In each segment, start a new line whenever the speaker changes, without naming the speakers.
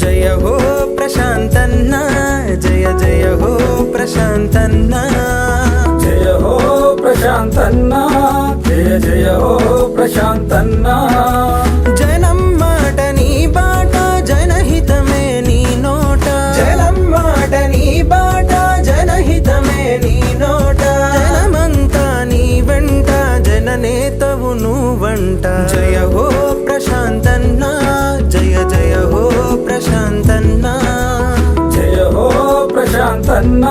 జయ హో ప్రశాంతన్న జయ జయ హో ప్రశాంతన్న.
జయ హో ప్రశాంతన్న జయ జయ హో ప్రశాంతన్న.
జనం మాట నీ బాట జనహితమే నీ నోట. జనం మాట నీ బాట జనహితమే నీ నోట. జనమంతా నీ వెంట జననేతవు నువ్వంట. ప్రశాంతన్న. జయ హో ప్రశాంతన్న.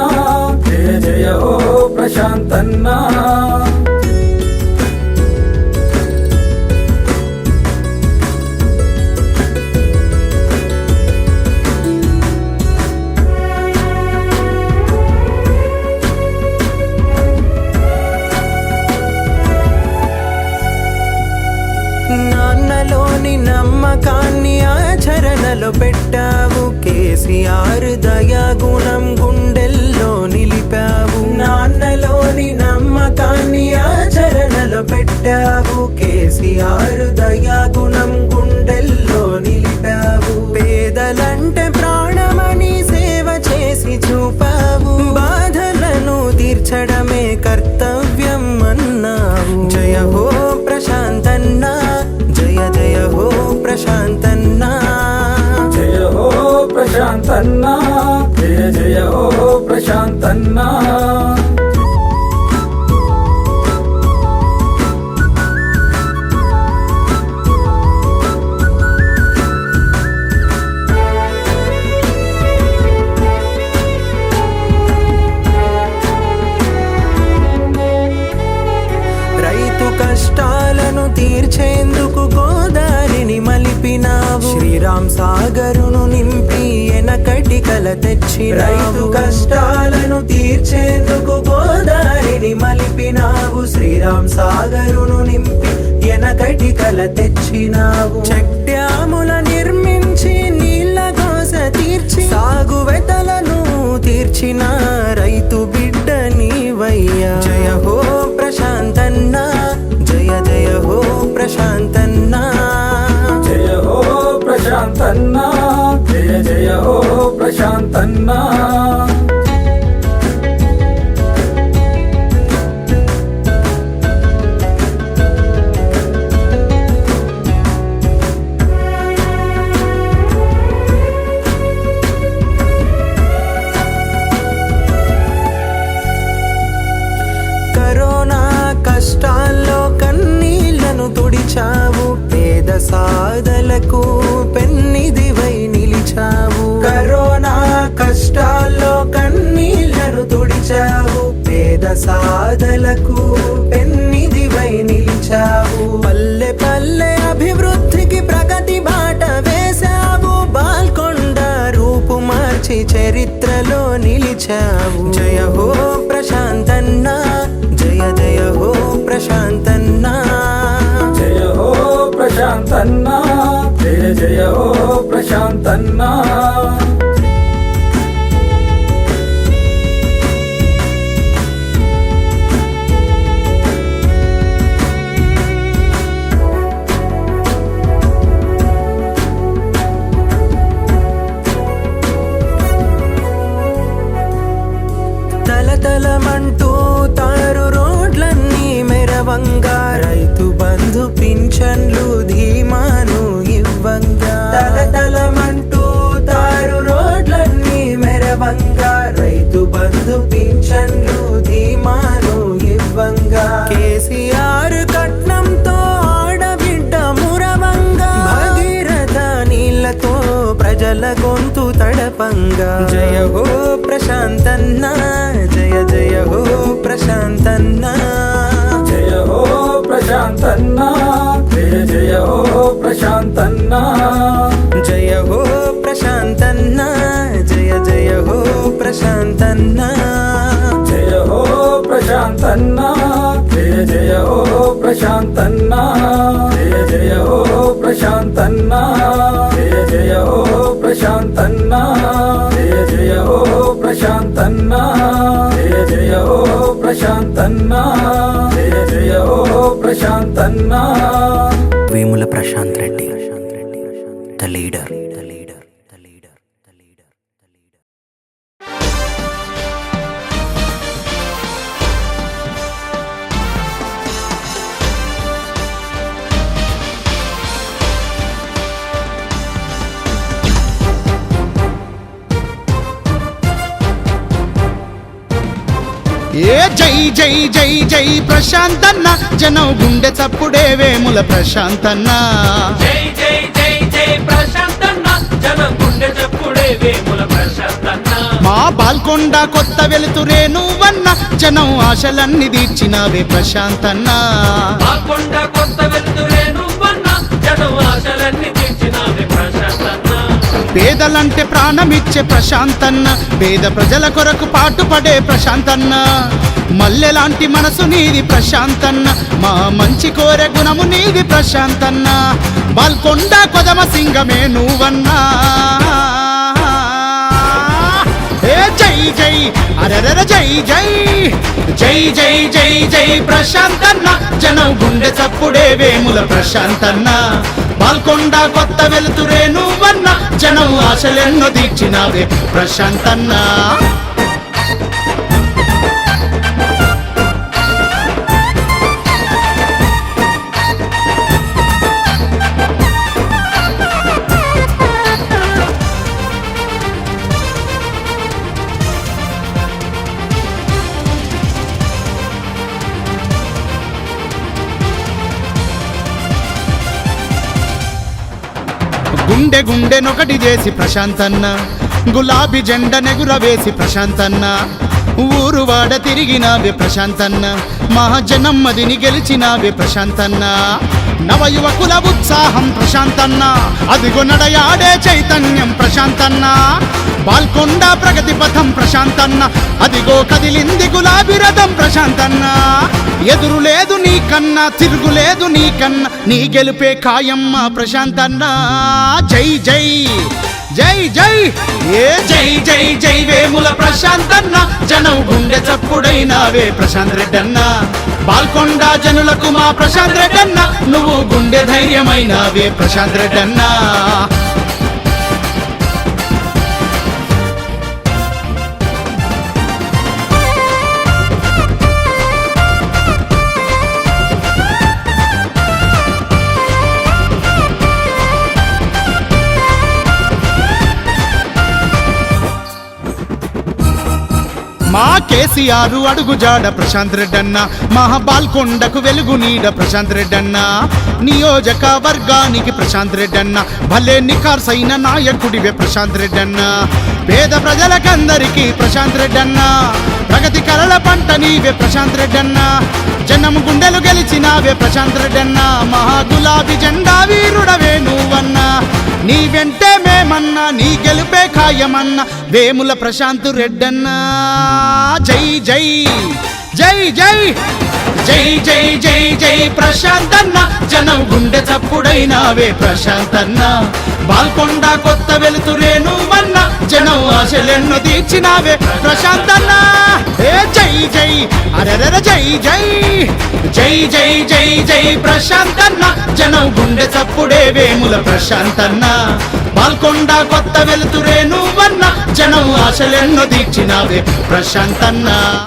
జయ జయ హో ప్రశాంతన్నా.
నాన్నలోని నమ్మకాన్ని ఆచరణలో పెట్టావు. కేసీఆర్ దయా గుణం గుండెల్లో నిలిపావు. నాన్నలోని నమ్మకాన్ని ఆచరణలో పెట్టావు. కేసీఆర్ దయా గుణం గుండెల్లో నిలిపావు. పేదలంటే ప్రాణమని సేవ చేసి చూపావు. బాధలను తీర్చడమే కర్తవ్యం అన్నావు. జయ హో ప్రశాంతన్న. జయ హో ప్రశాంతన్న.
జయ జయ హో ప్రశాంతన్న.
రైతు కష్టాలను తీర్చేందుకు మలిపినావు శ్రీరామ్ సాగరును నింపి ఎనకటి కల తెచ్చి రైతు కష్టాలను తీర్చేందుకు గోదారిని మలిపినావు. శ్రీరామ్ సాగరును నింపి ఎనకటి కల తెచ్చినావు. చెక్ డ్యాముల నిర్మించి నీళ్ళ కోస తీర్చి సాగు వెతలను తీర్చిన రైతు బిడ్డ నీవయ్యా. జయ హో ప్రశాంతన్న జయ జయ హో ప్రశాంతన్న.
ప్రశాంతన్నా. జయ జయ ఓ ప్రశాంతన్నా.
పేద సాధలకు పెన్నిదివై నిలిచావు. పల్లె పల్లె అభివృద్ధికి ప్రగతి బాట వేశావు. బాల్కొండ రూపు మార్చి చరిత్రలో నిలిచావు. జయ హో ప్రశాంతన్నా జయ జయ హో ప్రశాంతన్నా.
జయ హో ప్రశాంతన్నా జయ జయ హో ప్రశాంతన్నా.
తడపంగా జయ హో ప్రశాంతన్న జయ జయ హో ప్రశాంతన్న.
జయ హో ప్రశాంతన్న జయ జయ హో ప్రశాంతన్న.
జయ హో ప్రశాంతన్న జయ జయ హో ప్రశాంతన్న.
జయ హో ప్రశాంతన్న జయ జయ హో ప్రశాంతన్న. జయ జయ హో ప్రశాంతన్న. ప్రశాంతన్న. జయ జయ ఓ ప్రశాంతన్న. జయ జయ ఓ ప్రశాంతన్న. జయ జయ ఓ ప్రశాంతన్న.
Vemula Prashanth Reddy the leader.
జై జై జై ప్రశాంతన్న. జనం గుండె చప్పుడే వేముల ప్రశాంతన్న.
జై జై జై జై ప్రశాంతన్న. జనం గుండె చప్పుడే వేముల ప్రశాంతన్న.
మా బాల్కొండ కొత్త వెలుతురే నువ్వన్న. జనం ఆశలన్నీ తీర్చినావే ప్రశాంతన్న.
మాకొండ కొత్త వెలుతురే నువ్వన్న. జనం ఆశలన్నీ తీర్చినావే ప్రశాంతన్న.
పేదలంటే ప్రాణమిచ్చే ప్రశాంతన్న పేద ప్రజల కొరకు పాటుపడే ప్రశాంతన్న. మల్లెలాంటి మనసు నీది ప్రశాంతన్న మా మంచి కోరే గుణము నీది ప్రశాంతన్న. బాల్కొండ కొదమ సింగమే నువ్వన్నా. జై జై అరరర జై జై. జై జై జై జై ప్రశాంతన్న. జనం గుండె చప్పుడే వేముల ప్రశాంతన్న. పాల్కొండ కొత్త వెలుతురే నువ్వన్న. జనం ఆశలెన్నో దీక్షినావే ప్రశాంతన్నా. గుండె గుండెనొకటి చేసి ప్రశాంతన్న. గులాబీ జెండ నెగురవేసి ప్రశాంతన్న. ఊరు వాడ తిరిగినావే ప్రశాంతన్న. మహాజనమ్మదిని గెలిచినావే ప్రశాంతన్న. నవయువకుల ఉత్సాహం ప్రశాంతన్న. అదిగో నడయాడే చైతన్యం ప్రశాంతన్న. పాల్కొండ ప్రగతి పథం ప్రశాంతన్న. అదిగో కదిలింది గులాబీ రథం ప్రశాంతన్న. ఎదురు లేదు నీ కన్నా తిరుగులేదు నీ కన్నా. నీ గెలుపే ఖాయమ్మ ప్రశాంతన్న. జై జై జై జై. ఏ జై జై జై వేముల ప్రశాంతన్న. జనం గుండె చప్పుడైనావే ప్రశాంత్ రెడ్డన్న. పాల్కొండ జనులకు మా ప్రశాంత్ రెడ్డన్న. నువ్వు గుండె ధైర్యమైనావే ప్రశాంత్ రెడ్డన్నా. మా కేసీఆర్ అడుగుజాడ ప్రశాంత్ రెడ్డన్న మహాబాల్కొండకు వెలుగు నీడ ప్రశాంత్ రెడ్డన్న నియోజక వర్గానికి ప్రశాంత్ రెడ్డన్న భలే నికార్సైన నాయకుడివే ప్రశాంత్ రెడ్డన్న. పేద ప్రజలకందరికీ ప్రశాంత్ రెడ్డన్న. ప్రగతి కలల పంట నీవే ప్రశాంత్ రెడ్డన్న. జనం గుండెలు గెలిచినావే ప్రశాంత్ రెడ్డన్న. మహా గులాబీ జెండా వీరుడవే నువ్వన్నా. నీ వెంటే మేమన్నా నీ గెలుపే ఖాయమన్నా. వేముల ప్రశాంత్ రెడ్డన్నా. జై జై. జై జై. జై జై జై జై ప్రశాంతన్న. జనం గుండె తప్పుడైనావే ప్రశాంత్ అన్న బాల్కొండ కొత్త వెలుతురేను మన్న జనం ఆశలెన్ను తీర్చినావే ప్రశాంతన్న. ఏ జై జై అరెర జై జై. జై జై జై జై ప్రశాంతన్న. జనం గుండె తప్పుడే వేముల అన్న పాల్కొండ కొత్త వెలుతురేను వన్న జనం ఆశలెన్ను దీక్షినావే ప్రశాంతన్నా.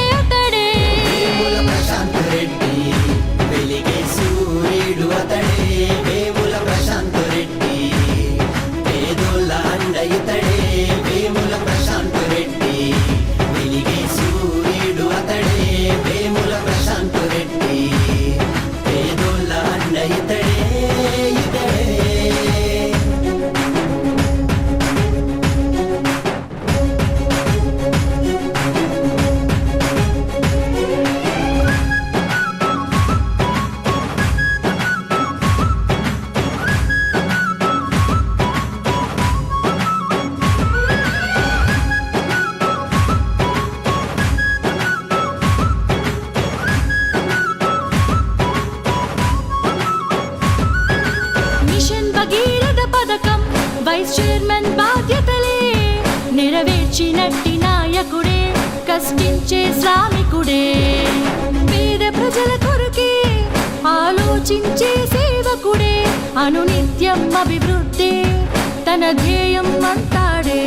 ధ్యేయం అభివృద్ధి తన ధ్యేయం అంటాడే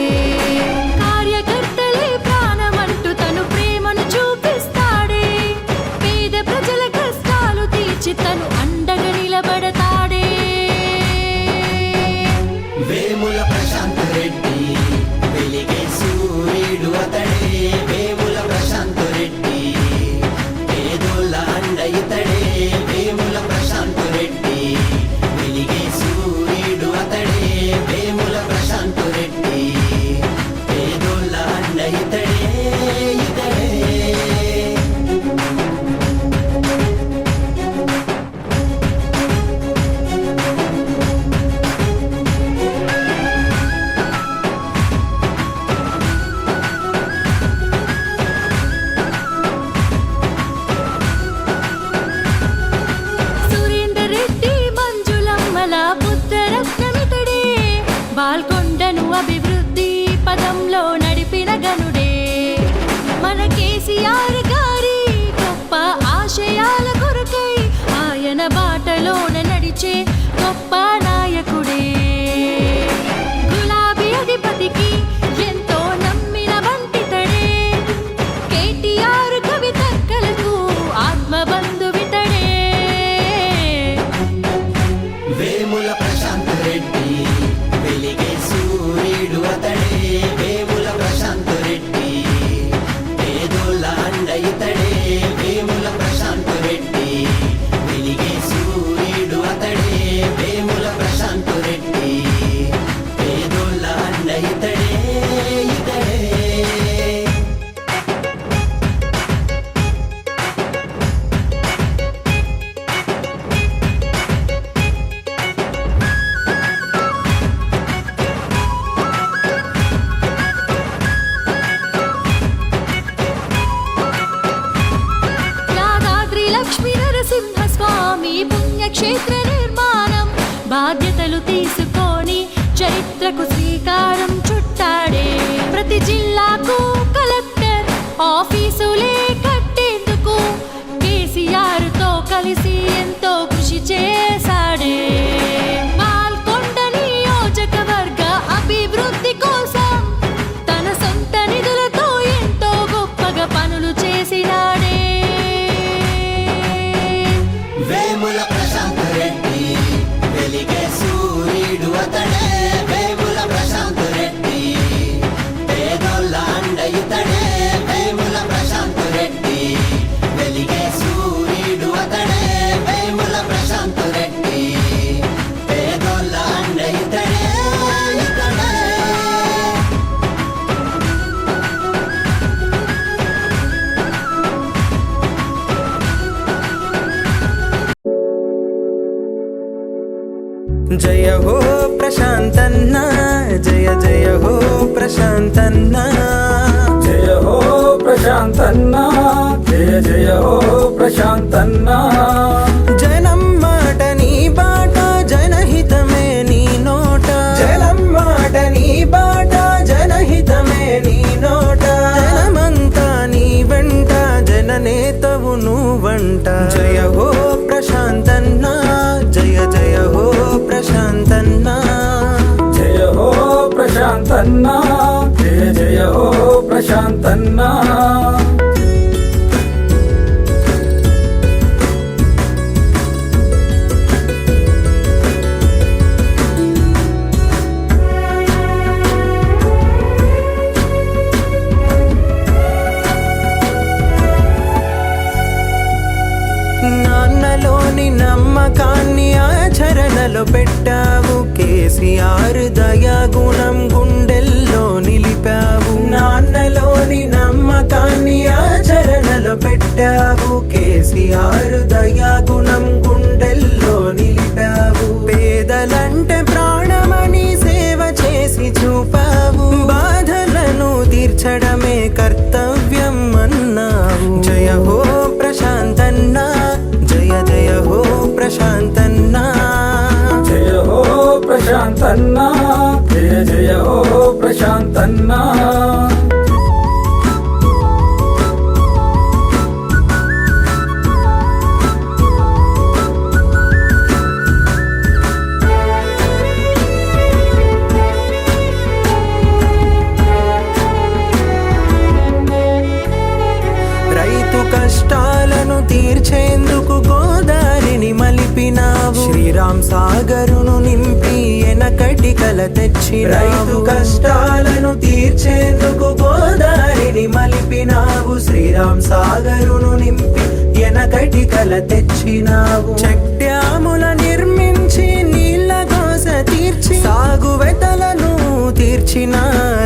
శ్రీరామ్ సాగరును నింపి ఎనకటి కల తెచ్చి రైతు కష్టాలను తీర్చేందుకు గోదారిని మలిపినావు. శ్రీరామ్ సాగరును నింపి ఎనకటి కల తెచ్చినావు. చెక్ డ్యాముల నిర్మించి నీళ్ళ కోస తీర్చి సాగు వెతలను తీర్చిన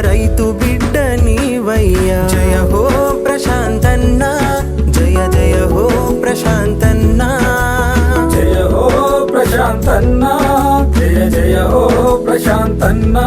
రైతు ప్రశాంతన్నా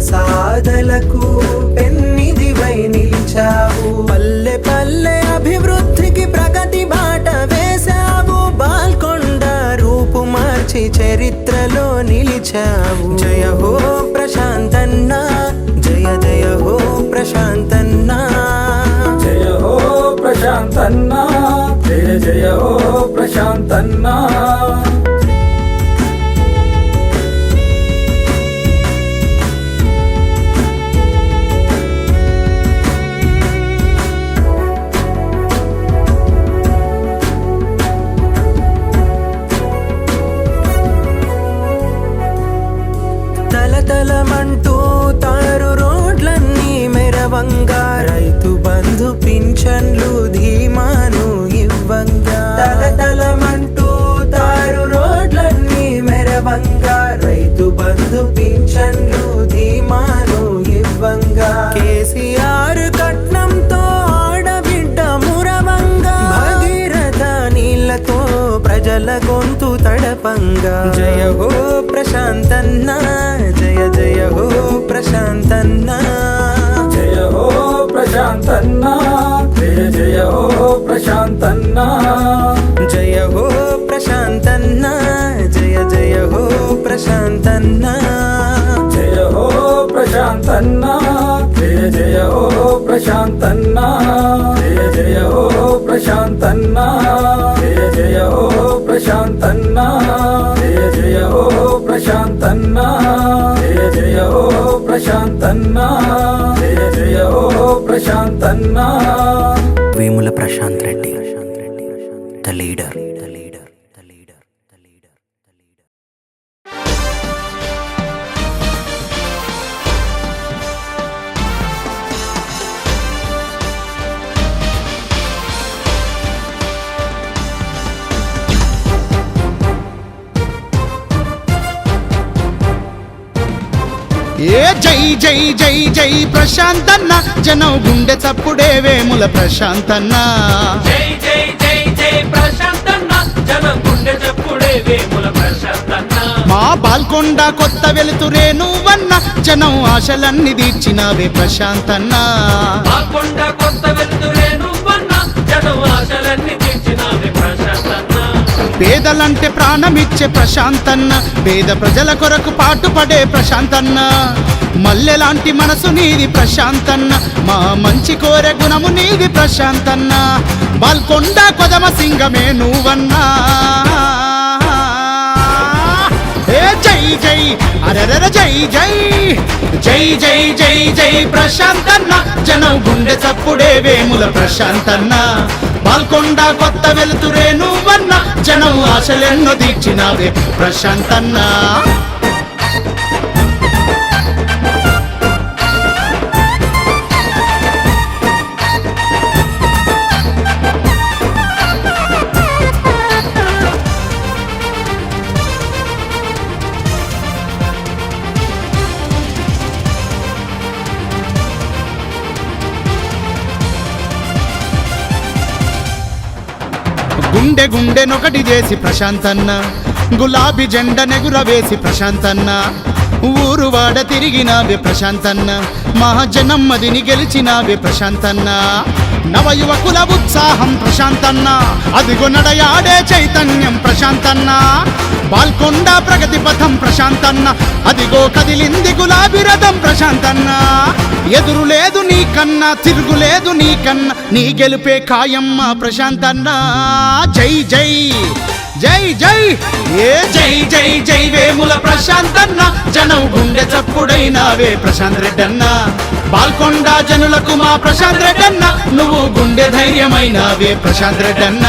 సాధలకు పెన్నిదివై నిలిచావు. పల్లె పల్లె అభివృద్ధికి ప్రగతి బాట వేశావు. బాల్కొండ రూపు మార్చి చరిత్రలో నిలిచావు. జయ హో ప్రశాంతన్న జయ జయ హో ప్రశాంత తడపంగా జయ హో ప్రశాంతన్న జయ జయ హో ప్రశాంతన్న.
జయ హో ప్రశాంతన్నా జయ జయ హో ప్రశాంతన్నా.
జయ హో ప్రశాంతన్న జయ జయ హో ప్రశాంతన్న.
జయ హో ప్రశాంతన్నా జయ జయ హో ప్రశాంతన్నా. జయ జయ హో ప్రశాంతన్నా. ప్రశాంతన్నా జయ జయ ఓ ప్రశాంతన్నా. జయ జయ ఓ ప్రశాంతన్నా.
Vemula Prashanth Reddy the leader.
ఏ జై జై జై జై ప్రశాంతన్న. జనం గుండె చప్పుడే వేముల ప్రశాంతన్న.
జై జై జై జై ప్రశాంతన్న. జనం గుండె చప్పుడే వేముల ప్రశాంతన్న.
మా బాల్కొండ కొత్త వెలుతురే నువ్వన్న. జనం ఆశలన్నీ తీర్చినవే ప్రశాంతన్న.
కొత్త వెలుతురే నువ్వన్న. జనం ఆశలన్నీ తీర్చినావే ప్రశాంతన్న.
పేదలంటే ప్రాణమిచ్చే ప్రశాంతన్న పేద ప్రజల కొరకు పాటుపడే ప్రశాంతన్న. మల్లెలాంటి మనసు నీది ప్రశాంతన్న మా మంచి కోరే గుణము నీది ప్రశాంతన్న. బాల్కొండ కొదమ సింగమే నువ్వన్నా. జై జై అరరర జై జై. జై జై జై జై ప్రశాంతన్న. జనం గుండె చప్పుడే వేముల ప్రశాంతన్న. పాల్కొండ కొత్త వెలుతురే నువ్వన్న. జనం ఆశలెన్నో దీక్షినావే ప్రశాంతన్నా. గుండె గుండెనొకటి చేసి ప్రశాంతన్న. గులాబీ జెండ నెగురవేసి ప్రశాంతన్న. ఊరు వాడ తిరిగినావే ప్రశాంతన్న. మహాజనమ్మదిని గెలిచినావే ప్రశాంతన్నా. నవయువకుల ఉత్సాహం ప్రశాంతన్న. అదిగో నడయాడే చైతన్యం ప్రశాంతన్న. బాల్కొండ ప్రగతి పథం ప్రశాంతన్న. అదిగో కదిలింది గులాబీ రథం ప్రశాంతన్న. ఎదురు లేదు నీకన్నా తిరుగులేదు నీకన్నా నీ గెలుపే ఖాయమ్మ ప్రశాంతన్న. జై జై. జై జై. ఏ?
జై జై జై వేముల ప్రశాంతన్న. జనం గుండె చప్పుడైనావే ప్రశాంత్ రెడ్డన్న.
బాల్కొండ జనులకు మా ప్రశాంత్ రెడ్డన్న.
నువ్వు గుండె ధైర్యమైనావే
ప్రశాంత్ రెడ్డన్న.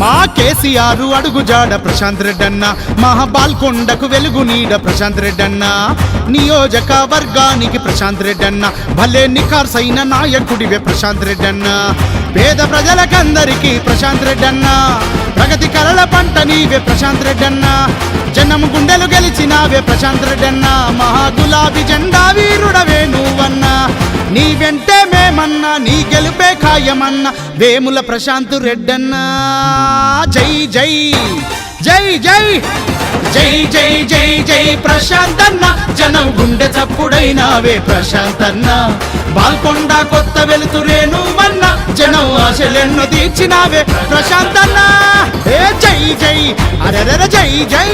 మా కేసీఆర్ అడుగుజాడ ప్రశాంత్ రెడ్డన్న మహాబాల్కొండకు వెలుగు నీడ ప్రశాంత్ రెడ్డన్న నియోజక వర్గానికి ప్రశాంత్ రెడ్డన్న భలే నిఖార్సైన నాయకుడివే ప్రశాంత్ రెడ్డన్న పేద ప్రజలకందరికీ ప్రశాంత్ రెడ్డన్న ప్రగతి కలల పంట నీవే ప్రశాంత్ రెడ్డన్న జనం గుండెలు గెలిచినావే ప్రశాంత్ రెడ్డన్న మహా గులాబీ జెండా వీరుడవే నువ్వన్నా నీ వెంటే మేమన్నా నీ గెలుపే ఖాయమన్నా వేముల ప్రశాంత్ రెడ్డన్నా. జై జై జై జై.
జై జై జై జై ప్రశాంతన్న. జనం గుండె చప్పుడైనావే ప్రశాంతన్న. బాల్కొండ కొత్త వెలుతురే నువ్వన్న. జనం ఆశలెన్ను తీర్చినావే
ప్రశాంతన్న. ఏ జై జై అరెర జై జై.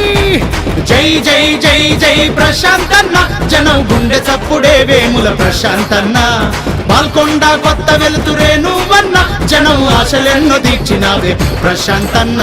జై జై జై జై ప్రశాంతన్న. జనం గుండె చప్పుడే వేముల ప్రశాంతన్న. బాల్కొండ కొత్త వెలుతురే నువ్వన్న. జనం ఆశలెన్నో ప్రశాంత్ అన్న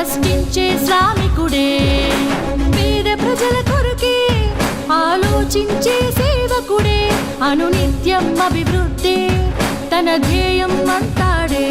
కష్టించే శ్రామికుడే. పేద ప్రజల కొరకే ఆలోచించే సేవకుడే. అనునిత్యం అభివృద్ధి తన ధ్యేయం అంతాడే.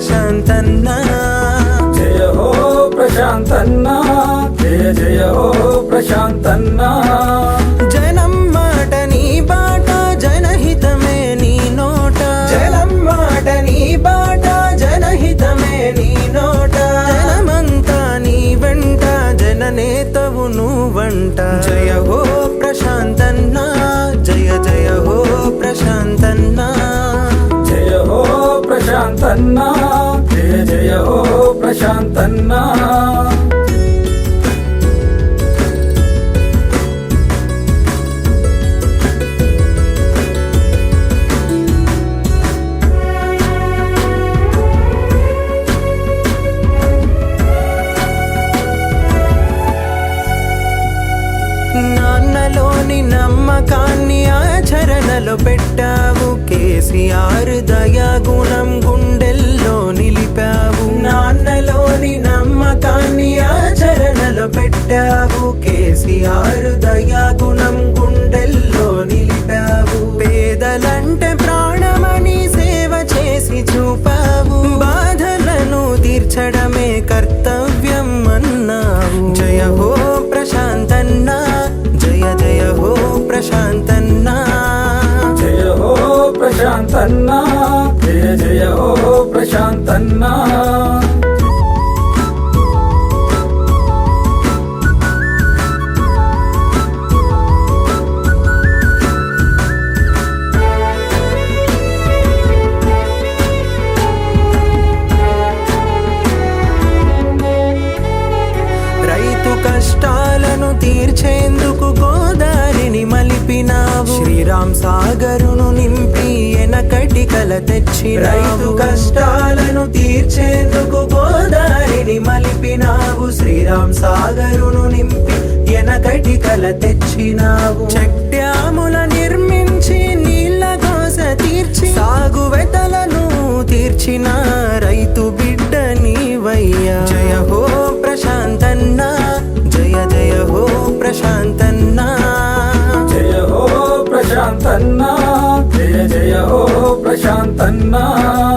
ప్రశాంతన్న. జయ హో ప్రశాంతన్న.
జయ జయ హో ప్రశాంతన్న.
జనం మాట నీ బాట జనహితమే నీ నోట. జనం మాట నీ బాట జనహితమే నీ నోట. జనమంతా నీ వెంట జననేతవు నువ్వంట. జయ హో ప్రశాంతన్న. జయ జయ హో ప్రశాంతన్న.
ప్రశాంతన్నా జయ జయ ఓ ప్రశాంతన్నా.
నాన్నలోని నమ్మకాన్ని ఆచరణలో పెట్టా. కేసీఆర్ దయాగుణం గుండెల్లో నిలిపావు. నాన్నలోని నమ్మకాన్ని ఆచరణలో పెట్టావు. కేసీఆర్ దయాగుణం గుండెల్లో నిలిపావు. పేదలంటే ప్రాణమని సేవ చేసి చూపావు. బాధలను తీర్చడమే కర్తవ్యం అన్నావు. జయ హో ప్రశాంతన్నా జయ జయ హో ప్రశాంతన్నా.
ప్రశాంతన్న జయ జయ ఓ ప్రశాంతన్న.
రైతు కష్టాలను తీర్చేందుకు గోదారిని మలిపినావు. శ్రీరామ్ సాగరును నింపి ఎనకటి కల తెచ్చి రైతు కష్టాలను తీర్చేందుకు గోదారిని మలిపినావు. శ్రీరామ్ సాగరును నింపి ఎనకటి కల తెచ్చినావు. చెక్ డ్యాముల నిర్మించి నీళ్ళ కోస తీర్చి సాగు వెతలను తీర్చిన రైతు బిడ్డ నీవయ్యా. జయ హో ప్రశాంతన్న జయ జయ హో ప్రశాంతన్న.
జయ హో ప్రశాంతన్న. జయ జయ హో